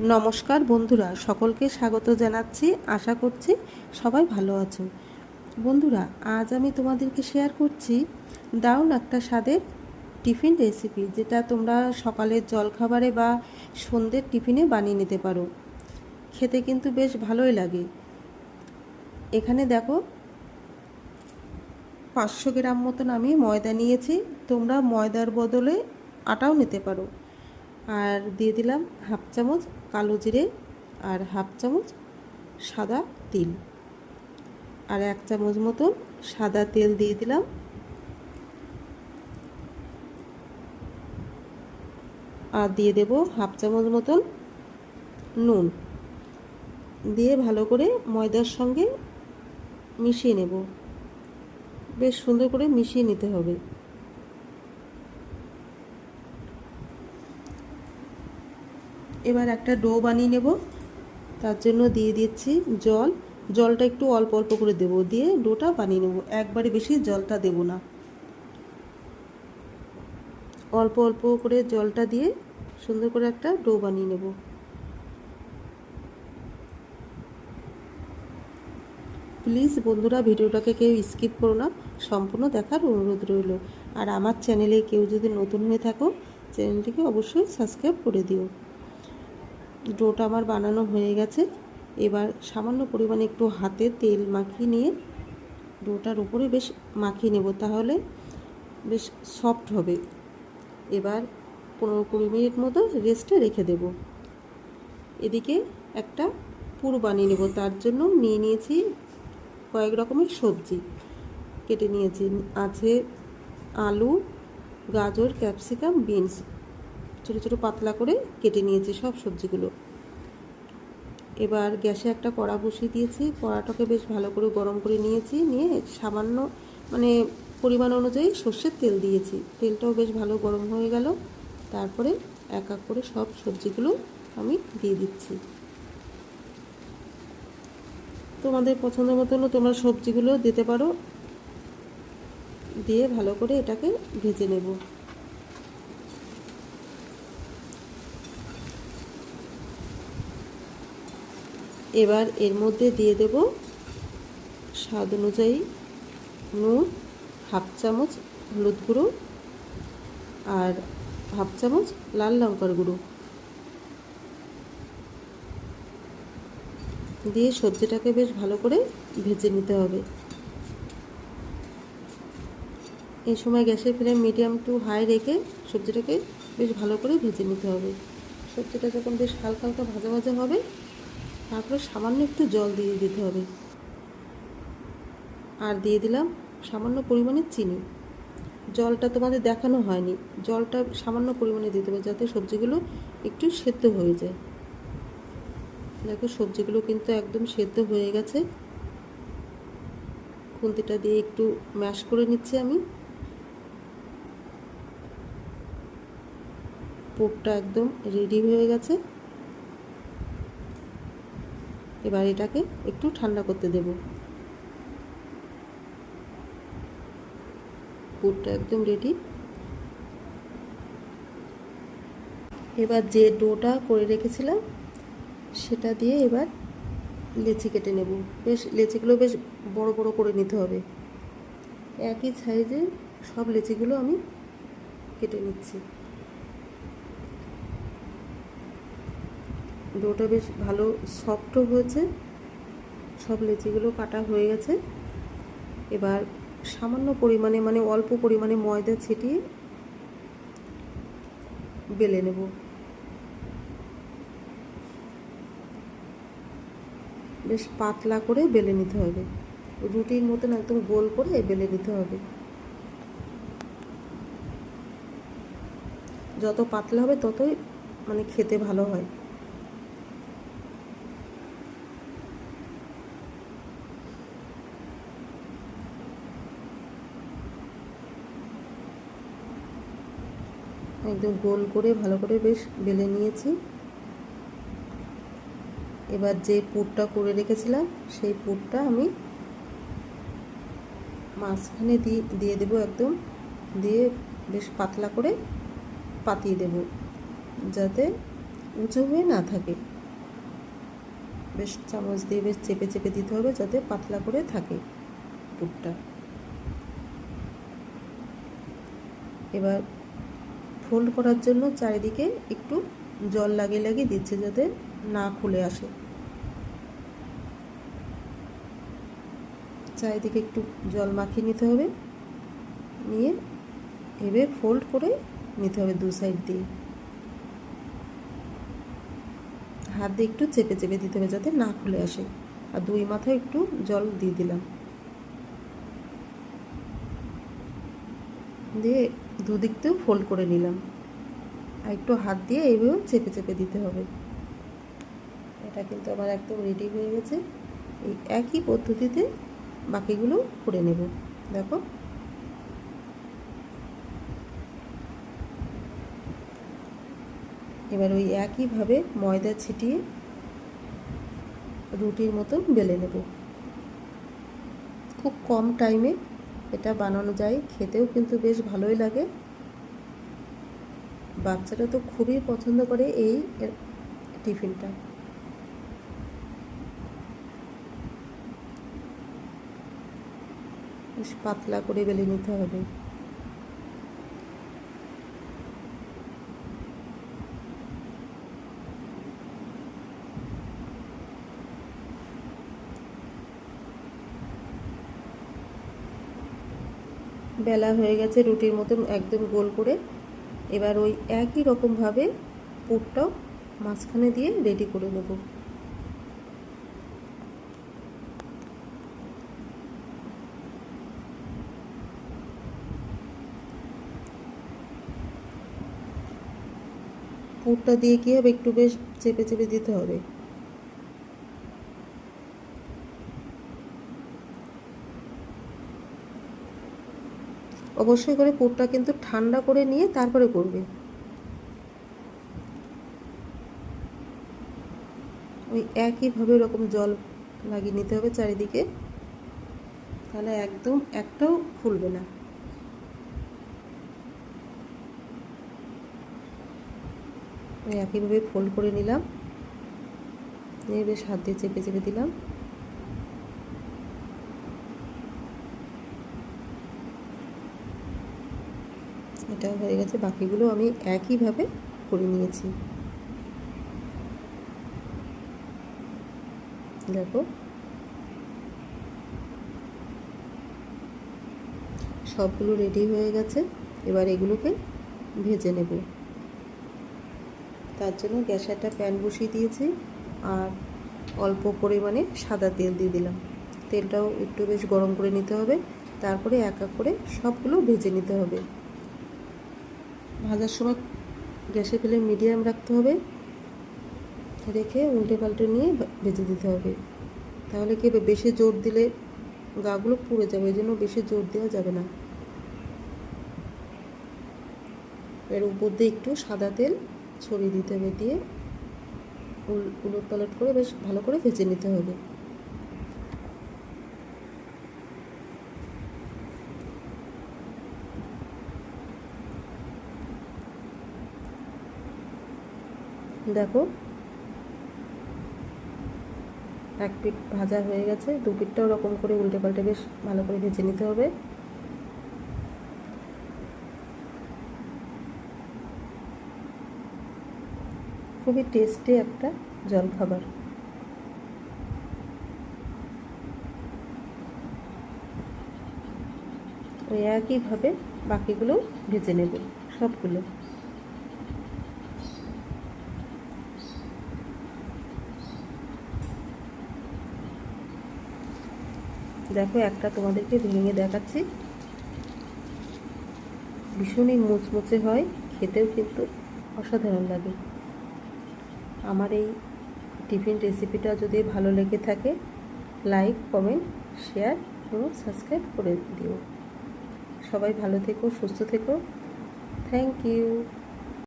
নমস্কার বন্ধুরা, সকলকে স্বাগত জানাচ্ছি। আশা করছি সবাই ভালো আছো। বন্ধুরা, আজ আমি তোমাদেরকে শেয়ার করছি দারুণ একটা স্বাদের টিফিন রেসিপি যেটা তোমরা সকালের জলখাবারে বা সন্ধ্যের টিফিনে বানিয়ে নিতে পারো। খেতে কিন্তু বেশ ভালোই লাগে। এখানে দেখো, পাঁচশো গ্রাম মতন আমি ময়দা নিয়েছি। তোমরা ময়দার বদলে আটাও নিতে পারো। আর দিয়ে দিলাম হাফ চামচ কালো জিরে আর হাফ চামচ সাদা তিল। আর এক চামচ মতন সাদা তেল দিয়ে দিলাম। আর দিয়ে দেব হাফ চামচ মতন নুন। দিয়ে ভালো করে ময়দার সঙ্গে মিশিয়ে নেব। বেশ সুন্দর করে মিশিয়ে নিতে হবে। এবার একটা ডো বানিয়ে নেব। তার জন্য দিয়ে দিচ্ছি জল। জলটা একটু অল্প অল্প করে দেব দিয়ে ডোটা বানিয়ে নেব। একবারে বেশি জলটা দেব না। অল্প অল্প করে জলটা দিয়ে সুন্দর করে একটা ডো বানিয়ে নেব। প্লিজ বন্ধুরা, ভিডিওটাকে কেউ স্কিপ করো না। সম্পূর্ণ দেখার অনুরোধ রইল। আর আমার চ্যানেলে কেউ যদি নতুন হয়ে থাকো, চ্যানেলটিকে অবশ্যই সাবস্ক্রাইব করে দিও। ডোটা আমার বানানো হয়ে গেছে। এবার সামান্য পরিমাণে একটু হাতে তেল মাখিয়ে নিয়ে ডোটার উপরে বেশ মাখিয়ে নেব, তাহলে বেশ সফট হবে। এবার পনেরো কুড়ি মিনিট মতো রেস্টে রেখে দেব। এদিকে একটা পুর বানিয়ে নেব, তার জন্য নিয়ে নিয়েছি কয়েক রকমের সবজি। কেটে নিয়েছি, আছে আলু, গাজর, ক্যাপসিকাম, বিনস। ছোটো ছোটো পাতলা করে কেটে নিয়েছি সব সবজিগুলো। এবার গ্যাসে একটা কড়া বসিয়ে দিয়েছি। কড়াটাকে বেশ ভালো করে গরম করে নিয়েছি, নিয়ে সামান্য মানে পরিমাণ অনুযায়ী সর্ষের তেল দিয়েছি। তেলটাও বেশ ভালো গরম হয়ে গেল। তারপরে এক এক করে সব সবজিগুলো আমি দিয়ে দিচ্ছি। তোমাদের পছন্দ মতনও তোমরা সবজিগুলো দিতে পারো। দিয়ে ভালো করে এটাকে ভেজে নেব। এবার এর মধ্যে দিয়ে দেব স্বাদ অনুযায়ী নুন, হাফ চামচ হলুদ গুঁড়ো আর হাফ চামচ লাল লঙ্কার গুঁড়ো। দিয়ে সবজিটাকে বেশ ভালো করে ভেজে নিতে হবে। এই সময় গ্যাসের ফ্লেম মিডিয়াম টু হাই রেখে সবজিটাকে বেশ ভালো করে ভেজে নিতে হবে। সবজিটা যখন বেশ হালকা হালকা ভাজা ভাজা হবে তারপরে সামান্য একটু জল দিয়ে দিতে হবে। আর দিয়ে দিলাম সামান্য পরিমাণে চিনি। জলটা তোমাদের দেখানো হয়নি। জলটা সামান্য পরিমাণে দিতে হবে যাতে সবজিগুলো একটু সেদ্ধ হয়ে যায়। দেখো সবজিগুলো কিন্তু একদম সেদ্ধ হয়ে গেছে। খুন্তিটা দিয়ে একটু ম্যাশ করে নিচ্ছি আমি। পোকটা একদম রেডি হয়ে গেছে। এবার এটাকে একটু ঠান্ডা করতে দেব। পুরটা একদম রেডি এবার যে ডোটা করে রেখেছিলাম, সেটা দিয়ে এবার লেচি কেটে নেব। বেশ, লেচিগুলো বেশ বড় বড় করে নিতে হবে। একই সাইজে সব লেচিগুলো আমি কেটে নিচ্ছি। ডোটা বেশ ভালো সফটও হয়েছে। সব লেচিগুলো কাটা হয়ে গেছে। এবার সামান্য পরিমাণে মানে অল্প পরিমাণে ময়দা ছিটিয়ে বেলে নেব। বেশ পাতলা করে বেলে নিতে হবে। রুটির মতন একদম গোল করে বেলে নিতে হবে। যত পাতলা হবে ততই মানে খেতে ভালো হয়। একদম গোল করে, ভালো করে বেশ বেলে নিয়েছি। এবার যে পুরটা করে রেখেছিলাম, সেই পুরটা আমি মাঝখানে দিয়ে দিয়ে দেবো একদম। দিয়ে বেশ পাতলা করে পাতিয়ে দেব, যাতে উঁচু হয়ে না থাকে। বেশ চামচ দিয়ে বেশ চেপে চেপে দিতে হবে, যাতে পাতলা করে থাকে পুরটা। এবার ফোল্ড করার জন্য চারিদিকে একটু জল লাগিয়ে লাগিয়ে দিচ্ছে যাতে না খুলে আসে। চারিদিকে একটু জল মাখিয়ে নিতে হবে। নিয়ে এভাবে ফোল্ড করে নিতে হবে দু সাইড দিয়ে। হাত দিয়ে একটু চেপে চেপে দিতে হবে যাতে না খুলে আসে। আর দুই মাথায় একটু জল দিয়ে দিলাম। দিয়ে দুদিকতেও ফোল্ড করে নিলাম। আর একটু হাত দিয়ে এইভাবে চেপে চেপে দিতে হবে। এটা কিন্তু আমার একদম রেডি হয়ে গেছে। এই একই পদ্ধতিতে বাকিগুলো করে নেব। দেখো। এবার ওই একইভাবে ময়দা ছিটিয়ে রুটির মতন বেলে নেব। খুব কম টাইমে এটা বানানো যায়, খেতেও কিন্তু বেশ ভালোই লাগে। বাচ্চারা তো খুবই পছন্দ করে এই টিফিনটা। বেশ পাতলা করে বেলে নিতে হবে। বেলা হয়ে গেছে রুটির মতন একদম গোল করে। এবার ওই একই রকমভাবে পুরটাও মাঝখানে দিয়ে রেডি করে নেব। পুরটা দিয়ে কী হবে একটু বেশ চেপে চেপে দিতে হবে? অবশ্যই করে পুরটা কিন্তু ঠান্ডা করে নিয়ে তারপরে করবে। ওই একইভাবে ওরকম জল লাগিয়ে নিতে হবে চারিদিকে। তাহলে একদম একটাও ফুলবে না। একইভাবে ফোল্ড করে নিলাম। নিয়ে বেশ হাত দিয়ে চেপে চেপে দিলাম। এটা হয়ে গেছে। বাকিগুলো আমি একইভাবে করে নিয়েছি। দেখো। সবগুলো রেডি হয়ে গেছে। এবার এগুলোকে ভেজে নেব। তার জন্য গ্যাসে একটা প্যান বসিয়ে দিয়েছি আর অল্প পরিমাণে সাদা তেল দিয়ে দিলাম। তেলটাও একটু বেশ গরম করে নিতে হবে। তারপরে এক এক করে সবগুলো ভেজে নিতে হবে। ভাজার সময় গ্যাসে ফ্লেম মিডিয়াম রাখতে হবে। রেখে উল্টে পাল্টে নিয়ে ভেজে দিতে হবে। তাহলে কি বেশি জোর দিলে গাগুলো পুড়ে যাবে এই জন্য বেশি জোর দেওয়া যাবে না। এর উপর দিয়ে একটু সাদা তেল ছড়িয়ে দিতে হবে দিয়ে উলট পালট করে বেশ ভালো করে ভেজে নিতে হবে। দেখো। এক পিঠ ভাজা হয়ে গেছে, দু পিঠটা ওরকম করে উল্টে পাল্টে বেশ ভালো করে ভেজে নিতে হবে। খুবই টেস্টি একটা জলখাবার। ওই একইভাবে বাকিগুলো ভেজে নেব সবগুলো। দেখো, একটা তোমাদেরকে ভেঙে দেখাচ্ছি। ভীষণই মুচমুচে হয়, খেতেও কিন্তু অসাধারণ লাগে। আমার এই টিফিন রেসিপিটা যদি ভালো লেগে থাকে লাইক কমেন্ট শেয়ার এবং সাবস্ক্রাইব করে দিও। সবাই ভালো থেকো, সুস্থ থেকো। Thank you